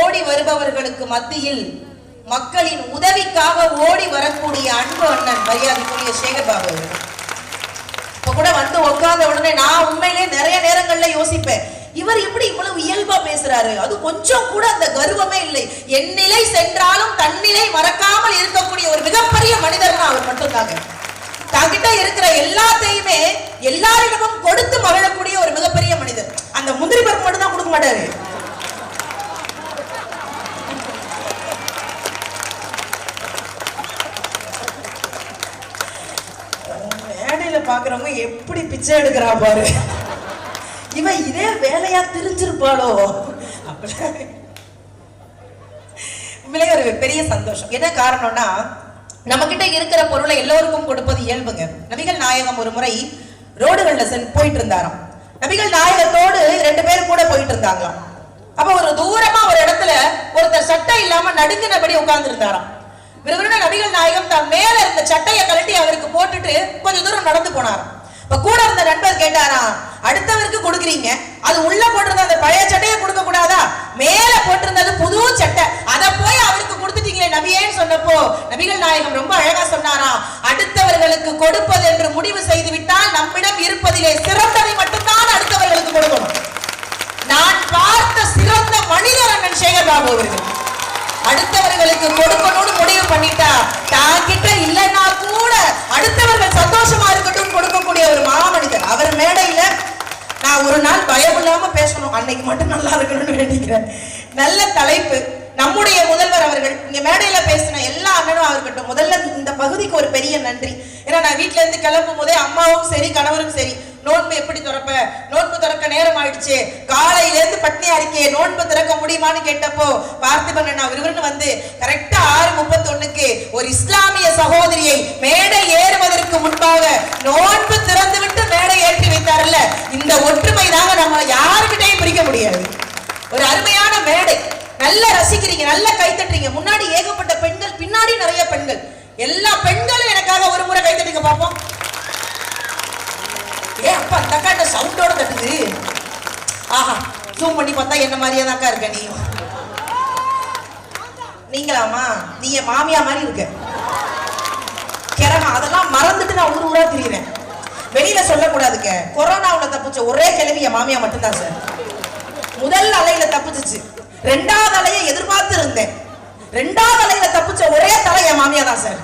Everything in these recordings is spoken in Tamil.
ஓடி வருபவர்களுக்கு மத்தியில் மக்களின் உதவிக்காக ஓடி வரக்கூடிய அன்பு அண்ணன் மரியாதைக்குரிய சேகர் பாபு இப்ப கூட வந்து உட்கார்ந்த உடனே நான் உண்மையிலே நிறைய நேரங்கள்ல யோசிப்பேன் இவர் எப்படி இவ்வளவு இயல்பா பேசுறாரு? அது கொஞ்சம் கூட அந்த கர்வமே இல்லை. என் நிலை சென்றாலும் தன்னிலை மறக்காமல் இருக்கக்கூடிய ஒரு மிகப்பெரிய மனிதர்னா அவர் மட்டும்தாங்க. தங்கிட்ட இருக்கிற எல்லாத்தையுமே எல்லாரிடமும் கொடுத்து மகிழக்கூடிய ஒரு மிகப்பெரிய மனிதர். அந்த முந்திரி பருப்பு மட்டும் தான் கொடுக்க மாட்டாரு மேடையில பாக்குறவங்க எப்படி பிச்சை எடுக்கிறா பாரு. இவன் இதே வேலையா திரிஞ்சிருப்பாளோ. உண்மையிலே ஒரு பெரிய சந்தோஷம். என்ன காரணம்னா நம்ம கிட்ட இருக்கிற பொருளை எல்லோருக்கும் கொடுப்பது இயல்புங்க. நபிகள் நாயகம் ஒரு முறை ரோடுகள்ல சென் போயிட்டு இருந்தாராம் நபிகள் நாயகத்தோடு ரெண்டு பேரும் கூட போயிட்டு இருந்தாங்களாம் அப்ப ஒரு தூரமா ஒரு இடத்துல ஒருத்தர் சட்டை இல்லாம நடுங்கினபடி உட்கார்ந்து இருந்தாராம் விறுவிறுன்னு நபிகள் நாயகம் தான் மேல இருந்த சட்டையை கழட்டி அவருக்கு போட்டுட்டு கொஞ்சம் தூரம் நடந்து போனாராம். இப்ப கூட இருந்த நண்பர் கேட்டாராம் அடுத்தவருக்கு கொடுக்குறீங்க. அது உள்ள போட்டிருந்த அந்த பழைய சட்டையை கொடுக்க கூடாதா? மேல போட்டிருந்தது புது சட்டை. அதை போய் அவருக்கு கொடுத்துட்டீங்களே நபியேன்னு சொன்னப்போ நபிகள் நாயகம் ரொம்ப அழகா சொன்னாராம் அடுத்தவர்களுக்கு கொடுப்பது என்று முடிவு செய்து விட்டால் நம்மிடம் இருப்பதிலே சிறந்ததை மட்டும்தான் அடுத்தவர்களுக்கு கொடுக்கணும். நான் பார்த்த சிறந்த மனிதர் அண்ணன் சேகர் பாபு அவர்கள். அடுத்தவர்களுக்கு கொடுக்கணும்னு முடிவு பண்ணிட்டா தான் கிட்ட இல்லைன்னா கூட அடுத்தவர்கள் சந்தோஷமா இருக்கட்டும் கொடுக்கக்கூடிய ஒரு மாமனிதர் அவர் மேடையில நான் ஒரு நாள் பயம் இல்லாம பேசணும். அன்னைக்கு மட்டும் நல்லா இருக்கணும்னு வேண்டிக்கிறேன். நல்ல தலைப்பு. நம்முடைய முதல்வர் அவர்கள் இங்க மேடையில பேசின எல்லா அண்ணனும் இருக்கட்டும் முதல்ல இந்த பகுதிக்கு ஒரு பெரிய நன்றி. ஏன்னா நான் வீட்டுல இருந்து கிளம்பும் போதே அம்மாவும் சரி கணவரும் சரி. நோன்பு எப்படி திறப்ப? நோன்பு திறக்க நேரம் ஆயிடுச்சு காலையில இருந்து பட்னியா அறிக்கை நோன்பு திறக்க முடியுமான்னு கேட்டப்போ பார்த்திபன் அண்ணா விறுவிறுன்னு வந்து கரெக்டா ஆறு முப்பத்தொன்னுக்கு ஒரு இஸ்லாமிய சகோதரியை மேடை ஏறுவதற்கு முன்பாக நோன்பு திறந்து விட்டு மேடை ஏற்றி வைத்தார்ல இந்த ஒற்றுமை தாங்க நம்ம யாருக்கிட்டையும் பிரிக்க முடியாது. ஒரு அருமையான மேடை. நல்லா ரசிக்கிறீங்க நல்லா கைத்தட்டுறீங்க முன்னாடி ஏகப்பட்ட பெண்கள் பின்னாடி நிறைய பெண்கள். எல்லா பெண்களும் எனக்காக ஒரு முறை கைத்தட்டுங்க பார்ப்போம். ஏ அப்பா அந்த அக்கா சவுண்டோட தட்டுது? ஆஹா ஜூம் பண்ணி பார்த்தா என்ன மாதிரியே தான்க்கா இருக்க நீ? நீங்களாமா நீ என் மாமியா மாதிரி இருக்க. கிழமை அதெல்லாம் மறந்துட்டு நான் ஊர் ஊரா திரியிறேன். வெளியில சொல்லக்கூடாதுங்க. உள்ள தப்பிச்ச ஒரே கிழவி என் மாமியா மட்டும்தான் சார் முதல் அலையில தப்பிச்சிச்சு. ரெண்டாவது அலையை எதிர்பார்த்து இருந்தேன் ரெண்டாவது அலையில தப்பிச்ச ஒரே தலை என் மாமியா தான் சார்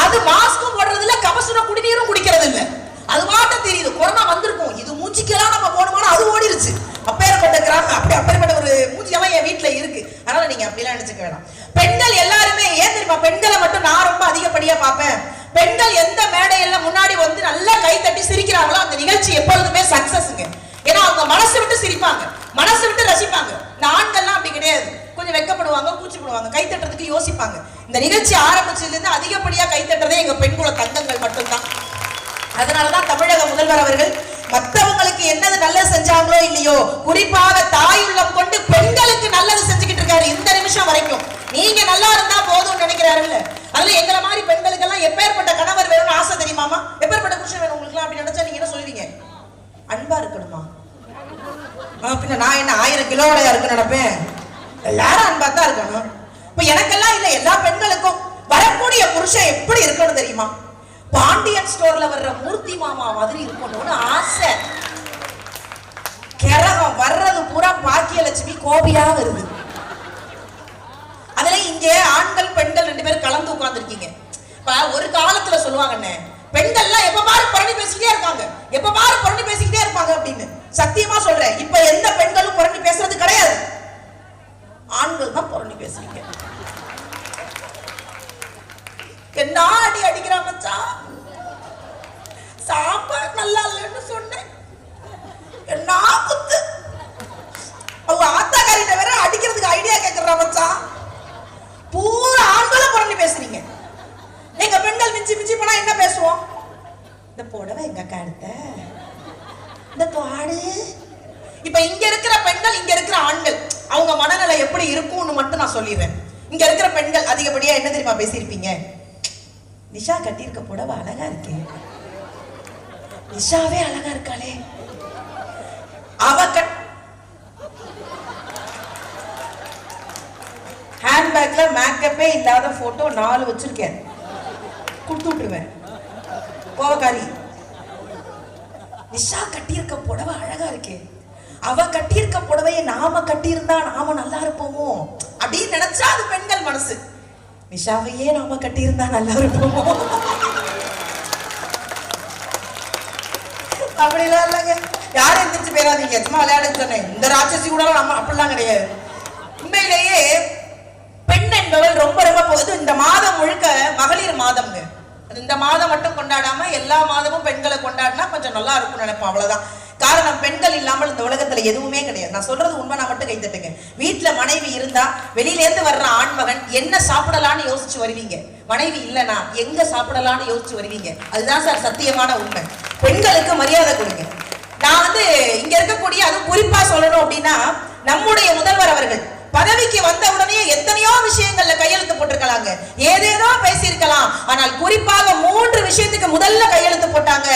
அது மாஸ்க்கும் போடுறது இல்ல கபசுர குடிநீரும் குடிக்கிறது இல்ல அது மாட்டம் தெரியுது கொரோனா வந்திருக்கும் இது மூஞ்சிக்கெல்லாம் நம்ம போடுவோம்னா அது ஓடிருச்சு அப்பேற்பட்ட கிராமம் அப்படி அப்பேற்பட்ட ஒரு மூஞ்சியெல்லாம் என் வீட்டுல இருக்கு அதனால நீங்க அப்படிலாம் நினைச்சுக்க வேணாம் பெண்கள் எல்லாருமே ஏன் தெரியுமா பெண்களை மட்டும் நான் ரொம்ப அதிகப்படியா பார்ப்பேன் பெண்கள் எந்த மேடையெல்லாம் முன்னாடி வந்து நல்லா கை தட்டி சிரிக்கிறாங்களோ அந்த நிகழ்ச்சி எப்பொழுதுமே சக்சஸ்ங்க ஏன்னா அவங்க மனசு விட்டு சிரிப்பாங்க மனசு விட்டு ரசிப்பாங்க இந்த ஆண்கள்லாம் அப்படி கிடையாது கொஞ்சம் வெக்கப்படுவாங்க கூச்சப்படுவாங்க கை தட்டுறதுக்கு யோசிப்பாங்க இந்த நிகழ்ச்சி ஆரம்பிச்சதுல இருந்து அதிகப்படியா கை தட்டுறதே எங்க பெண்குல தங்கங்கள் மட்டும்தான் அதனாலதான் தமிழக முதல்வர் அவர்கள் மத்தவங்களுக்கு என்னது நல்லது செஞ்சாங்களோ இல்லையோ குறிப்பாக தாய் உள்ளம் கொண்டு பெண்களுக்கு நல்லது செஞ்சுக்கிட்டு இருக்காரு இந்த நிமிஷம் வரைக்கும். நீங்க நல்லா இருந்தா போதும்னு நினைக்கிறாருல்ல. அதுல எங்களை மாதிரி பெண்களுக்கெல்லாம் எப்பேற்பட்ட கணவர் வேணும்னு ஆசை தெரியுமாமா எப்பேற்பட்ட புருஷன் வேணும் உங்களுக்கு அப்படி நினைச்சா நீங்க என்ன சொல்லுவீங்க? அன்பா இருக்கணுமா? பின்ன நான் என்ன ஆயிரம் கிலோடையா இருக்கு நினைப்பேன்? எல்லாரும் அன்பா தான் இருக்கணும். இப்ப எனக்கெல்லாம் இல்ல எல்லா பெண்களுக்கும் வரக்கூடிய புருஷன் எப்படி இருக்கணும் தெரியுமா? பாண்டியன் ஸ்டோர்ல வர்ற மூர்த்தி மாமா மாதிரி இருக்கணும்னு ஆசை. கிரகம் வர்றது பூரா பாக்கியலட்சுமி கோபியா வருது. அதுல இங்க ஆண்கள் பெண்கள் ரெண்டு பேரும் கலந்து உட்கார்ந்துருக்கீங்க. இப்ப ஒரு காலத்துல சொல்லுவாங்கண்ணே பெண்கள்லாம் எப்ப பாரு புரணி பேசிக்கிட்டே இருக்காங்க. எப்ப பாரு புரணி பேசிக்கிட்டே இருப்பாங்க அப்படின்னு. சத்தியமா சொல்றேன் இப்ப எந்த பெண்களும் புரணி பேசுறது கிடையாது. ஆண்கள் தான் புரணி பேசுறீங்க. என்ன அடி அடிக்கிறா மச்சான்? சாப்பாடு நல்லா இல்லைன்னு சொன்னேன். என்ன குத்து? அவங்க ஆத்தாக்காரிட்ட வேற அடிக்கிறதுக்கு ஐடியா கேக்குறா மச்சான். பூரா ஆண்களும் புரண்டு பேசுறீங்க. எங்க பெண்கள் மிஞ்சி மிஞ்சி போனா என்ன பேசுவோம்? இந்த புடவை எங்க அக்கா எடுத்த? இந்த பாடு. இப்ப இங்க இருக்கிற பெண்கள் இங்க இருக்கிற ஆண்கள் அவங்க மனநிலை எப்படி இருக்கும்னு மட்டும் நான் சொல்லிடுறேன். இங்க இருக்கிற பெண்கள் அதிகப்படியா என்ன தெரியுமா பேசியிருப்பீங்க? நிஷா கட்டியிருக்க புடவை அழகா இருக்கே. நிஷாவே அழகா இருக்காளே. அவ கட் ஹேண்ட்பேக்ல மேக்கப்பே இல்லாத போட்டோ நாலு வச்சிருக்கேன். கொடுத்து விட்டுருவேன். கோவக்காரி நிஷா கட்டியிருக்க புடவை அழகா இருக்கே. அவ கட்டியிருக்க புடவையை நாம கட்டியிருந்தா நாம நல்லா இருப்போமோ? அப்படின்னு நினைச்சா அது பெண்கள் மனசு. நிஷாவையே நாம கட்டியிருந்தா நல்லா இருப்போமோ? அப்படிலாம் இல்லைங்க. யாரும் எந்திரிச்சு போயிடாதீங்க சும்மா விளையாட சொன்னேன். இந்த ராட்சசி கூட நம்ம அப்படிலாம் கிடையாது. உண்மையிலேயே பெண் என்பவள் ரொம்ப ரொம்ப போகுது இந்த மாதம் முழுக்க மகளிர் மாதம்ங்க. அது இந்த மாதம் மட்டும் கொண்டாடாம எல்லா மாதமும் பெண்களை கொண்டாடினா கொஞ்சம் நல்லா இருக்கும்னு நினைப்போம் அவ்வளவுதான். காரணம் பெண்கள் இல்லாமல் இந்த உலகத்துல எதுவுமே கிடையாது. நான் சொல்றது உண்மை நான் மட்டும் கைத்துட்டுங்க வீட்டுல மனைவி இருந்தா வெளியில இருந்து வர்ற ஆண்மகன் என்ன சாப்பிடலான்னு யோசிச்சு வருவீங்க? மனைவி இல்லைனா எங்க சாப்பிடலான்னு யோசிச்சு வருவீங்க? அதுதான் சார் சத்தியமான உண்மை. பெண்களுக்கு மரியாதை கொடுங்க. நான் வந்து இங்க இருக்கக்கூடிய அதுவும் குறிப்பா சொல்லணும் அப்படின்னா நம்முடைய முதல்வர் அவர்கள் பதவிக்கு வந்த உடனே எத்தனையோ விஷயங்கள்ல கையெழுத்து போட்டிருக்கலாங்க. ஏதேதோ பேசியிருக்கலாம். ஆனால் குறிப்பாக மூன்று விஷயத்துக்கு முதல்ல கையெழுத்து போட்டாங்க.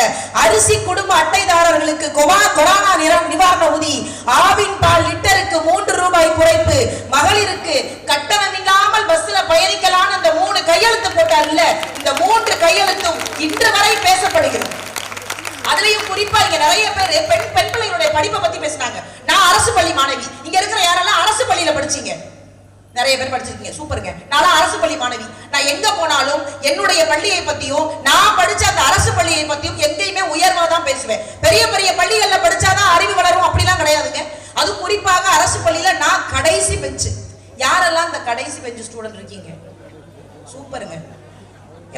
அரிசி குடும்ப அட்டைதாரர்களுக்கு கொவா கொரோனா நிறம் நிவாரண ஊதி ஆவின் பால் லிட்டருக்கு மூன்று ரூபாய் குறைப்பு மகளிருக்கு கட்டணம் இல்லாமல் பஸ்ல பயணிக்கலாம்னு அந்த மூணு கையெழுத்து போட்டார்ல இந்த மூன்று கையெழுத்தும் இன்று வரை குறிப்பா இங்க நிறைய பேர் பெண் பெண் பிள்ளைகளுடைய படிப்பை பத்தி பேசினாங்க. நான் அரசு பள்ளி மாணவி. இங்க இருக்கிற யாரெல்லாம் அரசு பள்ளியில படிச்சீங்க? நிறைய பேர் படிச்சிருக்கீங்க. சூப்பருங்க. நான் அரசு பள்ளி மாணவி. நான் எங்க போனாலும் என்னுடைய பள்ளியை பத்தியும் நான் படிச்ச அந்த அரசு பள்ளியை பத்தியும் எங்கேயுமே உயர்வா தான் பேசுவேன். பெரிய பெரிய பள்ளிகள்ல படிச்சாதான் அறிவு வளரும் அப்படிலாம் கிடையாதுங்க. அது குறிப்பாக அரசு பள்ளியில நான் கடைசி பெஞ்சு. யாரெல்லாம் இந்த கடைசி பெஞ்சு ஸ்டூடெண்ட் இருக்கீங்க? சூப்பருங்க.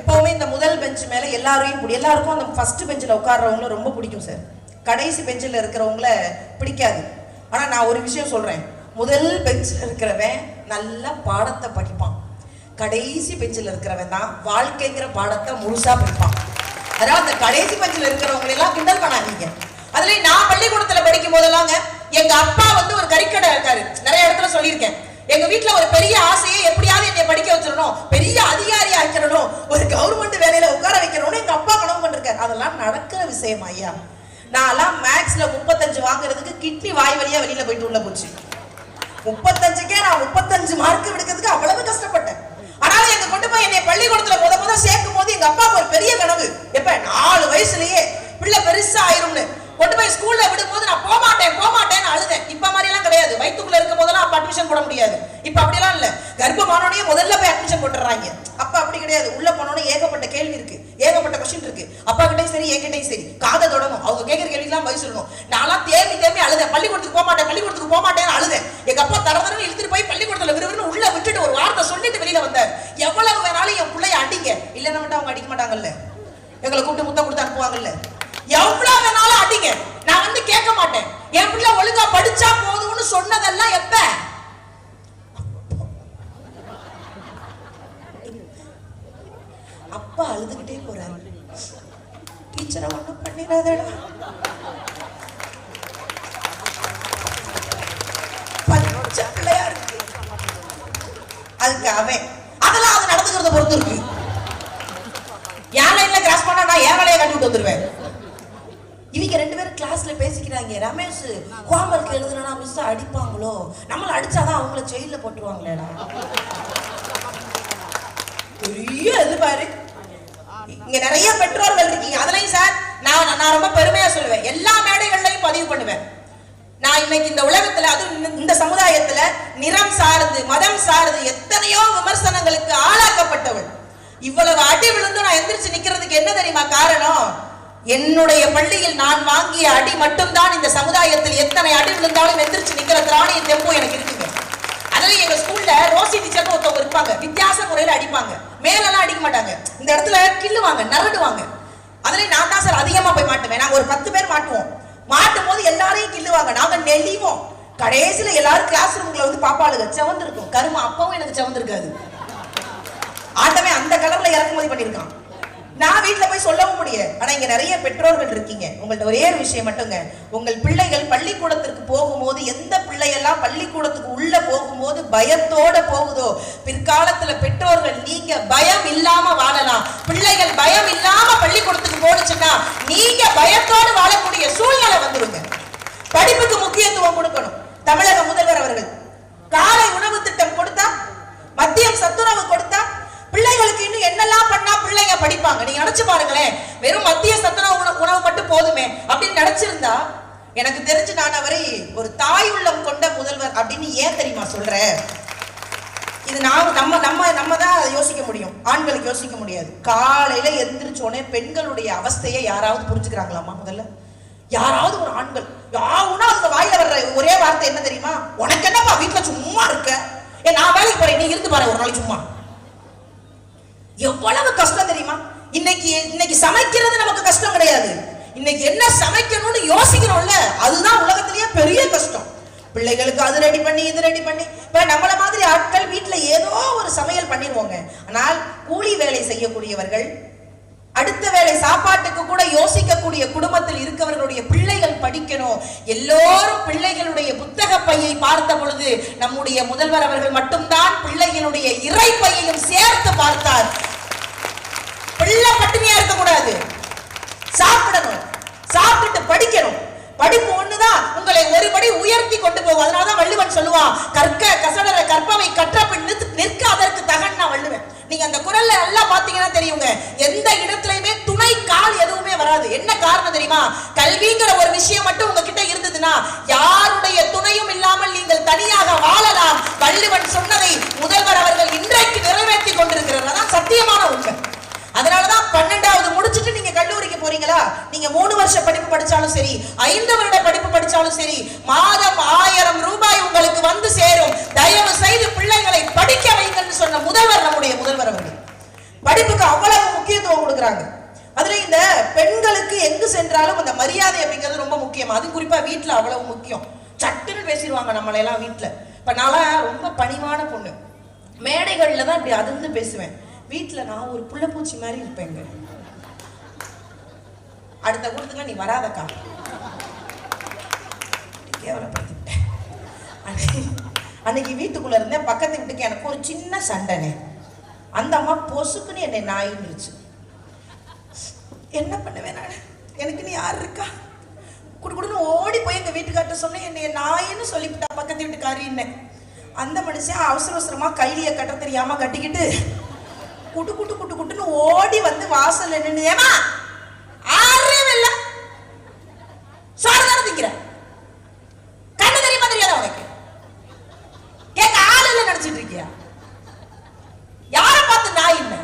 எப்பவுமே இந்த முதல் பெஞ்ச் மேல எல்லாரையும் எல்லாருக்கும் அந்த ஃபர்ஸ்ட் பெஞ்சில் உட்கார்றவங்கள ரொம்ப பிடிக்கும் சார் கடைசி பெஞ்சில் இருக்கிறவங்கள பிடிக்காது. ஆனால் நான் ஒரு விஷயம் சொல்றேன். முதல் பெஞ்சில் இருக்கிறவன் நல்லா பாடத்தை படிப்பான். கடைசி பெஞ்சில் இருக்கிறவன் தான் வாழ்க்கைங்கிற பாடத்தை முழுசா படிப்பான். அதாவது அந்த கடைசி பெஞ்சில் இருக்கிறவங்களெல்லாம் கிண்டல் பண்ணாதீங்க. அதுலேயும் நான் பள்ளிக்கூடத்தில் படிக்கும் போதெல்லாங்க எங்க அப்பா வந்து ஒரு கறிக்கடை இருக்காரு நிறைய இடத்துல சொல்லியிருக்கேன். எங்க வீட்டுல ஒரு பெரிய ஆசையை எப்படியாவது என்னை படிக்க வச்சிடணும். பெரிய அதிகாரி ஆக்கிடணும். ஒரு கவர்மெண்ட் வேலையில உட்கார வைக்கணும்னு எங்க அப்பா கனவு பண்ணிருக்காரு அதெல்லாம் நடக்கிற விஷயம் ஐயா. நான்லாம் மேக்ஸ்ல முப்பத்தஞ்சு வாங்குறதுக்கு கிட்னி வாய் வழியா வெளியில போயிட்டு உள்ள போச்சு. முப்பத்தஞ்சுக்கே நான் முப்பத்தஞ்சு மார்க் எடுக்கிறதுக்கு அவ்வளவு கஷ்டப்பட்டேன். ஆனாலும் எங்க கொண்டு போய் என்னை பள்ளிக்கூடத்துல முத முத சேர்க்கும் போது எங்க அப்பாவுக்கு ஒரு பெரிய கனவு. எப்ப? நாலு வயசுலயே. பிள்ளை பெருசா ஆயிரும்னு. கொண்டு போய் ஸ்கூல்ல விடும்போது நான் போக மாட்டேன் போக மாட்டேன்னு அழுதேன். இப்ப மாதிரி எல்லாம் கிடையாது. வயிற்றுக்குள்ள இருக்கும் போதெல்லாம் அப்ப அட்மிஷன் போட முடியாது. இப்ப அப்படியெல்லாம் இல்ல. கர்ப்பமானோடனே முதல்ல போய் அட்மிஷன் போட்டுறாங்க அப்ப அப்படி கிடையாது. உள்ள போனோடனே ஏகப்பட்ட கேள்வி இருக்கு. ஏகப்பட்ட கொஸ்டின் இருக்கு. அப்பா கிட்டையும் சரி என்கிட்டயும் சரி. காதை தொடங்கும் அவங்க கேட்கிற கேள்விக்கெல்லாம் பதில் சொல்லணும். நான்லாம் தேம்பி தேம்பி அழுதேன். பள்ளிக்கூடத்துக்கு போக மாட்டேன் பள்ளிக்கூடத்துக்கு போக மாட்டேன்னு அழுதேன். எங்க அப்பா தர இழுத்துட்டு போய் பள்ளிக்கூடத்துல விறுவிறுன்னு உள்ள விட்டுட்டு ஒரு வார்த்தை சொல்லிட்டு வெளியில வந்தார். எவ்வளவு வேணாலும் என் பிள்ளைய அடிங்க. இல்லைன்னா மட்டும் அவங்க அடிக்க மாட்டாங்கல்ல. எங்களை கூப்பிட்டு முத்தம் கொடுத்து அனுப்புவாங்கல்ல. எவ்வளவு சொல்லாதீங்க நான் வந்து கேட்க மாட்டேன். என் பிள்ளை ஒழுங்கா படிச்சா போதும்னு சொன்னதெல்லாம் எப்ப? அப்பா அழுதுகிட்டே போறாரு. டீச்சரை ஒண்ணும் பண்ணிடாதடா. பச்சை பிள்ளையா இருக்கு. அதுக்கு அவன். அதெல்லாம் அது நடந்துக்கிறத பொறுத்து இருக்கு. என் லைன்ல கிராஸ் பண்ணா நான் ஏன் வேலையை கட்டி விட்டு வந்துருவேன். இவங்க ரெண்டு பேரும் கிளாஸ்ல பேசிக்கிறாங்க. ரமேஷ் ஹோம்ஒர்க் எழுதுனா மிஸ் அடிப்பாங்களோ? நம்மள அடிச்சாதான் அவங்கள ஜெயில போட்டுருவாங்களேடா. பெரிய இது பாரு. இங்க நிறைய பெற்றோர்கள் இருக்கீங்க. அதுலயும் சார் நான் நான் ரொம்ப பெருமையா சொல்லுவேன். எல்லா மேடைகள்லையும் பதிவு பண்ணுவேன். நான் இன்னைக்கு இந்த உலகத்துல அதுவும் இந்த- இந்த சமுதாயத்துல நிறம் சார்ந்து மதம் சார்ந்து எத்தனையோ விமர்சனங்களுக்கு ஆளாக்கப்பட்டவள். இவ்வளவு அடி விழுந்து நான் எந்திரிச்சு நிக்கிறதுக்கு என்ன தெரியுமா காரணம்? என்னுடைய பள்ளியில் நான் வாங்கிய அடி மட்டும்தான் இந்த சமுதாயத்தில் எத்தனை அடி விழுந்தாலும் எந்திரிச்சு நிக்கிற திராணிய தெம்பும் எனக்கு இருக்குங்க. அதுல எங்க ஸ்கூல்ல ரோசி டீச்சர் ஒருத்தவங்க இருப்பாங்க. வித்தியாச முறையில அடிப்பாங்க. மேலெல்லாம் அடிக்க மாட்டாங்க. இந்த இடத்துல கிள்ளுவாங்க நரடுவாங்க. அதுல நான் தான் சார் அதிகமா போய் மாட்டுவேன். நாங்க ஒரு பத்து பேர் மாட்டுவோம். மாட்டும் போது எல்லாரையும் கிள்ளுவாங்க. நாங்க நெளிவோம். கடைசியில எல்லாரும் கிளாஸ் ரூம்ல வந்து பாப்பாளுங்க செவந்திருக்கும். கருமா அப்பவும் எனக்கு செவந்திருக்காது. ஆட்டமே அந்த கலர்ல இறக்குமதி பண்ணிருக்கான் நான் வீட்ல போய் சொல்லவும் முடியாது. ஆனா இங்க நிறைய பெற்றோர்கள் இருக்கீங்க. உங்கள்ட்ட ஒரே ஒரு விஷயம் மட்டுங்க. உங்கள் பிள்ளைகள் பள்ளிக்கூடத்திற்கு போகும்போது எந்த பிள்ளையெல்லாம் பள்ளிக்கூடத்துக்கு உள்ள போகும்போது பயத்தோட போகுதோ பிற்காலத்துல பெற்றோர்கள் நீங்க பயம் இல்லாம வாழலாம். பிள்ளைகள் பயம் இல்லாம பள்ளிக்கூடத்துக்கு போனுச்சுன்னா நீங்க பயத்தோடு வாழக்கூடிய சூழ்நிலை வந்துருங்க. படிப்புக்கு முக்கியத்துவம் கொடுக்கணும். தமிழக முதல்வர் அவர்கள் காலை உணவு திட்டம் கொடுத்தா பிள்ளைகளுக்கு இன்னும் என்னெல்லாம் பண்ணால் பிள்ளைங்க படிப்பாங்க? நீ நினைச்சு பாருங்களேன். வெறும் மத்திய சத்துணவு உணவு மட்டும் போதுமே அப்படின்னு நினைச்சிருந்தா எனக்கு தெரிஞ்சு நான் அவரை ஒரு தாய் உள்ளம் கொண்ட முதல்வர் அப்படின்னு ஏன் தெரியுமா சொல்ற இது நான் நம்ம நம்ம நம்ம தான் அதை யோசிக்க முடியும். ஆண்களுக்கு யோசிக்க முடியாது. காலையில எந்திரிச்சோடனே பெண்களுடைய அவஸ்தையை யாராவது புரிஞ்சுக்கிறாங்களாமா முதல்ல? யாராவது ஒரு ஆண்கள். யாவுனா அவங்க வாயில வர்ற ஒரே வார்த்தை என்ன தெரியுமா? உனக்கு என்னப்பா வீட்டுல சும்மா இருக்க? ஏ நான் வேலைக்கு போறேன். நீ இருந்து பாரு ஒரு நாளைக்கு சும்மா. எவ்வளவு கஷ்டம் தெரியுமா? இன்னைக்கு இன்னைக்கு சமைக்கிறது நமக்கு கஷ்டம் கிடையாது. இன்னைக்கு என்ன சமைக்கணும்னு யோசிக்கிறோம்ல அதுதான் உலகத்திலேயே பெரிய கஷ்டம். பிள்ளைகளுக்கு அது ரெடி பண்ணி இது ரெடி பண்ணி. இப்ப நம்மள மாதிரி ஆட்கள் வீட்டுல ஏதோ ஒரு சமையல் பண்ணிடுவோங்க. ஆனால் கூலி வேலை செய்யக்கூடியவர்கள் அடுத்த வேளை சாப்பாட்டுக்கு கூட யோசிக்கக்கூடிய குடும்பத்தில் இருக்கவர்களுடைய பிள்ளை படிக்கணும். எல்லோரும் பிள்ளைகளுடைய புத்தக பையை பார்த்த பொழுது நம்முடைய முதல்வர் அவர்கள் மட்டும்தான் பிள்ளைகளுடைய இறை பையையும் சேர்த்து பார்த்தார். பிள்ளை பட்டினியா இருக்க கூடாது சாப்பிடணும். சாப்பிட்டு படிக்கணும். படிப்பு ஒண்ணுதான். உங்களை ஒருபடி உயர்த்தி கொண்டு போகும். அதனாலதான் வள்ளுவன் சொல்லுவான் கற்க கசடர கற்பவை கற்ற பின் நிற்க- அதற்கு தகன் நான் வள்ளுவன். நீங்க அந்த குரல்ல நல்லா பாத்தீங்கன்னா தெரியுங்க. எந்த இடத்துலயுமே துணை கால் எதுவுமே வராது. என்ன காரணம் தெரியுமா? கல்விங்கிற ஒரு விஷயம் மட்டும் உங்ககிட்ட இருந்ததுன்னா யாருடைய துணையும் இல்லாமல் நீங்க தனியாக வாழலாம் வள்ளுவன் சொன்னதை முதல்வர் அவர்கள் இன்றைக்கு நிறைவேற்றி கொண்டிருக்கிறார் அதான் சத்தியமான உண்மை அதனாலதான் பன்னெண்டாவது முடிச்சிட்டு நீங்க கல்லூரிக்கு போறீங்களா? நீங்க மூணு வருஷ படிப்பு படிச்சாலும் சரி ஐந்து வருட படிப்பு படிச்சாலும் சரி மாதம் ஆயிரம் ரூபாய் உங்களுக்கு வந்து சேரும். தயவு செய்து பிள்ளைகளை படிக்க வைங்கன்னு சொன்ன முதல்வர் நம்முடைய முதல்வர் அவர்கள். படிப்புக்கு அவ்வளவு முக்கியத்துவம் கொடுக்குறாங்க. அதுல இந்த பெண்களுக்கு எங்கு சென்றாலும் அந்த மரியாதை அப்படிங்கிறது ரொம்ப முக்கியம். அது குறிப்பா வீட்டுல அவ்வளவு முக்கியம். சட்டுன்னு பேசிடுவாங்க நம்மளை எல்லாம் வீட்டுல இப்ப நான் ரொம்ப பணிவான பொண்ணு. மேடைகள்ல தான் இப்படி அதிர்ந்து பேசுவேன். வீட்டுல நான் ஒரு புள்ளப்பூச்சி மாதிரி இருப்பேங்க. அடுத்த கூட்டத்துக்கு நீ வராதக்கா. கேவலப்படுத்திவிட்டேன் அன்னைக்கு- வீட்டுக்குள்ளே வீட்டுக்குள்ள இருந்தேன். பக்கத்து வீட்டுக்கு எனக்கு ஒரு சின்ன சண்டைனே. அந்த அம்மா பொசுக்குன்னு என்னை நாயின்னுருச்சு. என்ன பண்ணுவேன் நான்? எனக்கு நீ யார் இருக்கா? குடுக்குடுன்னு ஓடி போய் எங்க வீட்டுக்கார்ட்ட சொன்னேன். என்னை நாயின்னு சொல்லிவிட்டா பக்கத்து வீட்டுக்காரின்னு. அந்த மனுஷன் அவசர அவசரமா கைலியை கட்ட தெரியாம கட்டிக்கிட்டு குட்டு குட்டு குட்டு குட்டுன்னு ஓடி வந்து வாசல் நின்று ஏமா ஆறவே இல்ல சோறு தானே திங்கிற கண்ணு தெரியுமா தெரியாதா உனக்கு கேட்க ஆள் இல்ல இருக்கியா யார பார்த்து நாய் என்ன?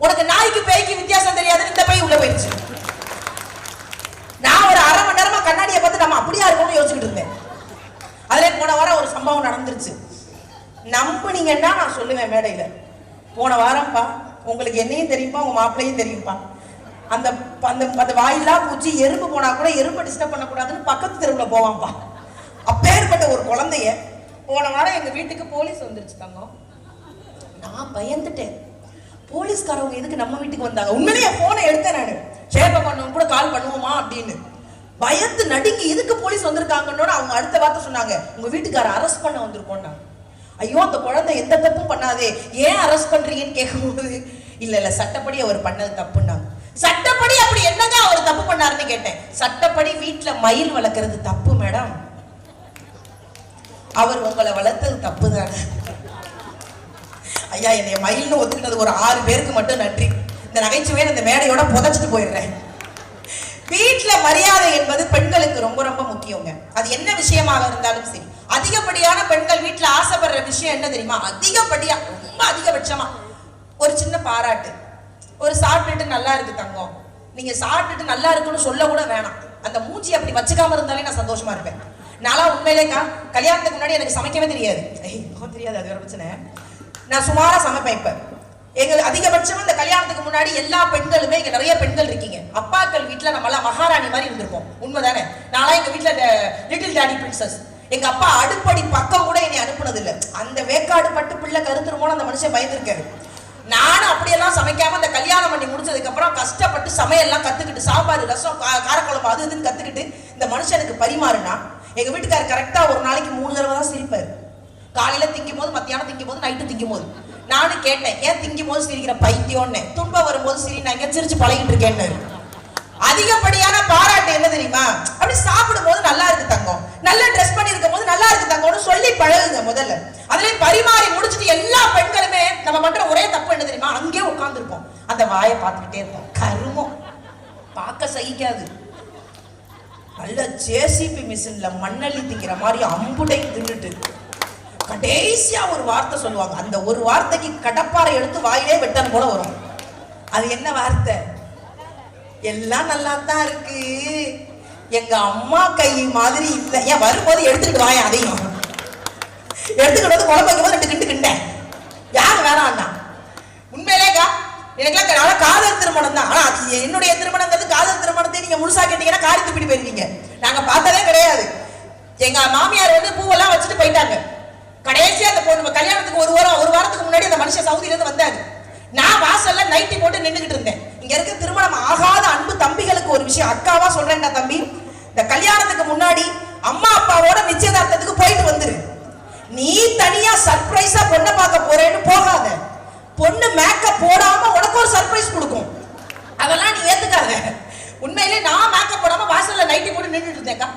உனக்கு நாய்க்கு பேய்க்கு வித்தியாசம் தெரியாதுன்னு இந்த பை உள்ள போயிடுச்சு. நான் ஒரு அரை மணி நேரமா கண்ணாடியை பார்த்து நம்ம அப்படியா இருக்கணும்னு யோசிச்சுட்டு இருந்தேன். அதுல போன வாரம் ஒரு சம்பவம் நடந்துருச்சு. நம்புனீங்கன்னா நான் சொல்லுவேன் மேடையில. போன வாரம்ப்பா உங்களுக்கு என்னையும் தெரியுமா உங்க மாப்பிள்ளையும் தெரியும்ப்பா அந்த அந்த அந்த வாயிலா பூச்சி எறும்பு போனா கூட எறும்பு டிஸ்டர்ப் பண்ணக்கூடாதுன்னு பக்கத்து தெருவுல போவான்ப்பா அப்பேற்பட்ட ஒரு குழந்தைய போன வாரம் எங்க வீட்டுக்கு போலீஸ் வந்துருச்சு தங்கம். நான் பயந்துட்டேன். போலீஸ்காரவங்க எதுக்கு நம்ம வீட்டுக்கு வந்தாங்க? உண்மையிலேயே போனை எடுத்தேன் நான். சேவை பண்ணவங்க கூட கால் பண்ணுவோமா அப்படின்னு. பயந்து நடுங்கி எதுக்கு போலீஸ் வந்திருக்காங்கன்னு அவங்க அடுத்த வார்த்தை சொன்னாங்க. உங்க வீட்டுக்கார அரெஸ்ட் பண்ண வந்திருக்கோம்னா. ஐயோ அந்த குழந்தை எந்த தப்பும் பண்ணாதே. ஏன் அரெஸ்ட் பண்றீங்கன்னு கேட்கும்போது இல்ல இல்ல சட்டப்படி அவர் பண்ணது தப்புன்னாங்க. சட்டப்படி அப்படி என்னங்க அவர் தப்பு பண்ணாருன்னு கேட்டேன். சட்டப்படி வீட்டுல மயில் வளர்க்கறது தப்பு மேடம். அவர் உங்களை வளர்த்தது தப்பு தானே ஐயா என்னைய மயில்னு ஒத்துக்கிட்டது ஒரு ஆறு பேருக்கு மட்டும் நன்றி. இந்த நகைச்சுவையை இந்த மேடையோட புதைச்சிட்டு போயிடுறேன். வீட்டில் மரியாதை என்பது பெண்களுக்கு ரொம்ப ரொம்ப முக்கியங்க. அது என்ன விஷயமாக இருந்தாலும் சரி. அதிகப்படியான பெண்கள் வீட்டில் ஆசைப்படுற விஷயம் என்ன தெரியுமா? அதிகப்படியா ரொம்ப அதிகபட்சமா. ஒரு சின்ன பாராட்டு. ஒரு சாப்பிட்டுட்டு நல்லா இருக்கு தங்கம். நீங்க சாப்பிட்டுட்டு நல்லா இருக்குன்னு சொல்ல கூட வேணாம். அந்த மூச்சி அப்படி வச்சுக்காம இருந்தாலே நான் சந்தோஷமா இருப்பேன். நான்லாம் உண்மையிலேக்கா கல்யாணத்துக்கு முன்னாடி எனக்கு சமைக்கவே தெரியாது. ஐய், தெரியாது அது ஒரு பிரச்சனை. நான் சுமாரா சமைப்பேன் இப்ப. எங்க அதிகபட்சம் இந்த கல்யாணத்துக்கு முன்னாடி எல்லா பெண்களுமே இங்க நிறைய பெண்கள் இருக்கீங்க. அப்பாக்கள் வீட்டுல நம்ம எல்லாம் மகாராணி மாதிரி இருந்திருப்போம். உண்மைதானே? நான்லாம் எங்க வீட்டுல லிட்டில் டாடி பிரின்சஸ் எங்க அப்பா அடுப்படி பக்கம் கூட என்னை அனுப்புனது இல்ல அந்த வேக்காடு பட்டு பிள்ளை கருத்துருமோன்னு அந்த மனுஷன் பயந்துருக்காரு. நானும் அப்படியெல்லாம் சமைக்காம அந்த கல்யாணம் பண்ணி முடிச்சதுக்கு அப்புறம் கஷ்டப்பட்டு சமையல்லாம் கத்துக்கிட்டு சாப்பாடு ரசம் காரக்குழம்பு அது இதுன்னு கத்துக்கிட்டு இந்த மனுஷனுக்கு பரிமாறுனா எங்க வீட்டுக்கார் கரெக்டா ஒரு நாளைக்கு மூணு தடவை தான் சிரிப்பாரு. காலையில திங்கும் போது மத்தியானம் திங்கும் போது நைட்டு திங்கும் போது நானும் கேட்டேன் ஏன் திங்கும் போது சிரிக்கிற பைத்தியம்னு? துன்பம் வரும்போது சிரி நான் எங்க சிரிச்சு பழகிட்டு இருக்கேன்னு. அதிகப்படியான பாராட்டு என்ன தெரியுமா? அப்படி சாப்பிடும் போது நல்லா இருக்கு தங்கம். நல்லா ட்ரெஸ் பண்ணி இருக்கும் போது நல்லா இருக்கு தங்கம்னு சொல்லி பழகுங்க முதல்ல. அதுலயும் பரிமாறி முடிச்சிட்டு எல்லா பெண்களுமே நம்ம பண்ற ஒரே தப்பு என்ன தெரியுமா? அங்கேயே உட்காந்துருப்போம் அந்த வாயை பார்த்துக்கிட்டே இருப்போம். கருமம். பார்க்க சகிக்காது. நல்ல ஜேசிபி மிஷின்ல மண்ணள்ளி திங்கிற மாதிரி அம்புடை தின்னுட்டு கடைசியா ஒரு வார்த்தை சொல்லுவாங்க. அந்த ஒரு வார்த்தைக்கு கடப்பாறை எடுத்து வாயிலே வெட்டன் கூட வரும். அது என்ன வார்த்தை? எல்லாம் நல்லா தான் இருக்கு. எங்க அம்மா கை மாதிரி இல்லை. ஏன் வரும்போது எடுத்துக்கிட்டு வாயேன் அதையும். எடுத்துக்கிட்டு வந்து குழம்பு வைக்கும் போது ரெண்டு கிண்டு கிண்டேன். யாரு வேணாம்னா எனக்குலாம் ஆனால் காதல் திருமணம் தான். ஆனா அது என்னுடைய திருமணங்கிறது காதல் திருமணத்தை நீங்க முழுசா கேட்டீங்கன்னா காரி துப்பிட்டு போயிருவீங்க. நாங்க பார்த்ததே கிடையாது. எங்க மாமியார் வந்து பூவெல்லாம் வச்சுட்டு போயிட்டாங்க. கடைசியாக அந்த பொண்ணு கல்யாணத்துக்கு ஒரு வாரம் ஒரு வாரத்துக்கு முன்னாடி அந்த மனுஷன் சவுதியில இருந்து வந்தாரு. நான் வாசல்ல நைட்டி போட்டு நின்றுகிட்டு இருந்தேன். இங்க இருக்க திருமணம் ஆகாத அன்பு தம்பிகளுக்கு ஒரு விஷயம். அக்காவா சொல்றேன்டா தம்பி இந்த கல்யாணத்துக்கு முன்னாடி அம்மா அப்பாவோட நிச்சயதார்த்தத்துக்கு போயிட்டு வந்துரு. நீ தனியா சர்ப்ரைஸா பொண்ணை பார்க்க போறேன்னு போகாத. பொண்ணு மேக்கப் போடாம உனக்கு ஒரு சர்ப்ரைஸ் கொடுக்கும். அதெல்லாம் நீ ஏத்துக்காத. உண்மையிலே நான் மேக்கப் போடாம வாசல்ல நைட்டி போட்டு நின்னுட்டு இருந்தேக்கா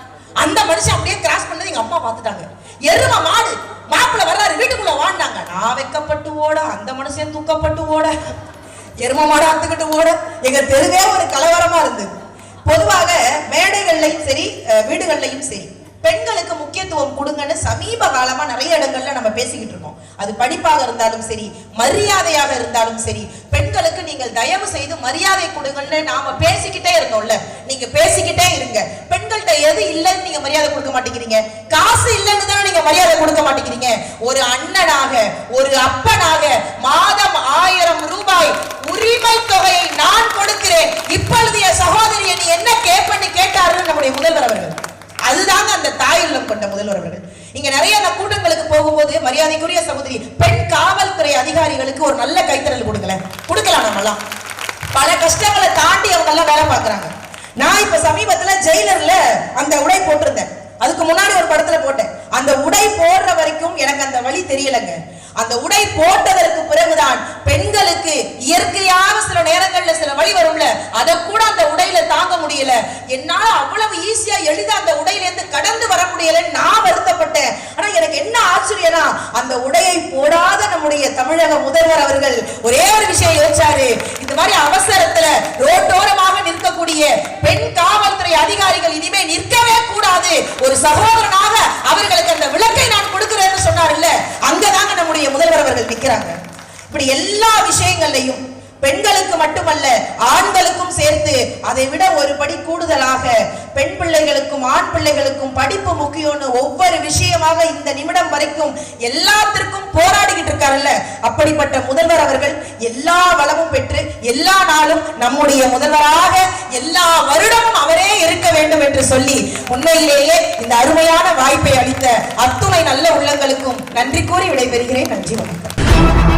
அந்த மனுஷன் அப்படியே கிராஸ் பண்ணது எங்க அப்பா பார்த்துட்டாங்க. எரும மாடு மாப்பிள்ள வர்றாரு வீட்டுக்குள்ள வாண்டாங்க நான் வெக்கப்பட்டு ஓட அந்த மனுஷன் தூக்கப்பட்டு ஓட. எரும மாடு அத்துக்கிட்டு ஓட. எங்க தெருவே ஒரு கலவரமா இருந்தது. பொதுவாக மேடைகள்லையும் சரி வீடுகள்லையும் சரி. பெண்களுக்கு முக்கியத்துவம் கொடுங்கன்னு சமீப காலமா நிறைய இடங்கள்ல நம்ம பேசிக்கிட்டு இருக்கோம். அது படிப்பாக இருந்தாலும் சரி மரியாதையாக இருந்தாலும் சரி பெண்களுக்கு நீங்கள் தயவு செய்து மரியாதை கொடுங்கன்னு நாம பேசிக்கிட்டே இருந்தோம்ல. நீங்க பேசிக்கிட்டே இருங்க. பெண்கள்கிட்ட எது இல்லைன்னு நீங்க மரியாதை கொடுக்க மாட்டேங்கிறீங்க. காசு இல்லைன்னு தானே நீங்க மரியாதை கொடுக்க மாட்டேங்கிறீங்க. ஒரு அண்ணனாக ஒரு அப்பனாக மாதம் ஆயிரம் ரூபாய் உரிமை தொகையை நான் கொடுக்கிறேன். இப்பொழுது என் சகோதரியை நீ என்ன கேட்பன்னு கேட்டாருன்னு நம்முடைய முதல்வர் அவர்கள். அதுதாங்க அந்த தாய் உள்ளம் கொண்ட முதல்வர் இங்க நிறைய அந்த கூட்டங்களுக்கு போகும்போது மரியாதைக்குரிய சகோதரி பெண் காவல்துறை அதிகாரிகளுக்கு ஒரு நல்ல கைத்தறல் கொடுக்கல. கொடுக்கலாம் நம்மலாம் பல கஷ்டங்களை தாண்டி அவங்க எல்லாம் வேலை பார்க்கறாங்க. நான் இப்ப சமீபத்துல ஜெயிலர்ல அந்த உடை போட்டிருந்தேன். அதுக்கு முன்னாடி ஒரு படத்துல போட்டேன் அந்த உடை போடுற வரைக்கும் எனக்கு அந்த வழி தெரியலங்க. அந்த உடை போட்டதற்கு பிறகுதான் பெண்களுக்கு இயற்கையாக சில நேரங்கள்ல சில வழி வரும்ல. அதை கூட அந்த உடையில தாங்க முடியல. என்னால அவ்வளவு ஈஸியா எளிதா அந்த உடையில இருந்து கடந்து வர முடியல நான் வருத்தப்பட்டேன். ஆனா எனக்கு என்ன ஆச்சரியனா அந்த உடையை போடாத நம்முடைய தமிழக முதல்வர் அவர்கள் ஒரே ஒரு விஷயம் யோசிச்சாரு. இந்த மாதிரி அவசரத்துல ரோட்டோரமாக நிற்கக்கூடிய பெண் காவல்துறை அதிகாரிகள் இனிமே நிற்கவே கூடாது. ஒரு சகோதரனாக அவர்களுக்கு அந்த விளக்கை நான் கொடுக்கிறேன்னு சொன்னார்ல அங்கதாங்க நம்முடைய முதல்வர் அவர்கள் நிற்கிறாங்க இப்படி எல்லா விஷயங்கள்லையும் பெண்களுக்கு மட்டுமல்ல ஆண்களுக்கும் சேர்த்து அதை விட ஒரு படி கூடுதலாக பெண் பிள்ளைகளுக்கும் ஆண் பிள்ளைகளுக்கும் படிப்பு முக்கியம்னு ஒவ்வொரு விஷயமாக இந்த நிமிடம் வரைக்கும் எல்லாத்திற்கும் போராடிக்கிட்டு இருக்காருல்ல. அப்படிப்பட்ட முதல்வர் அவர்கள் எல்லா வளமும் பெற்று எல்லா நாளும் நம்முடைய முதல்வராக எல்லா வருடமும் அவரே இருக்க வேண்டும் என்று சொல்லி உண்மையிலேயே இந்த அருமையான வாய்ப்பை அளித்த அத்துணை நல்ல உள்ளங்களுக்கும் நன்றி கூறி விடைபெறுகிறேன். நன்றி வணக்கம்.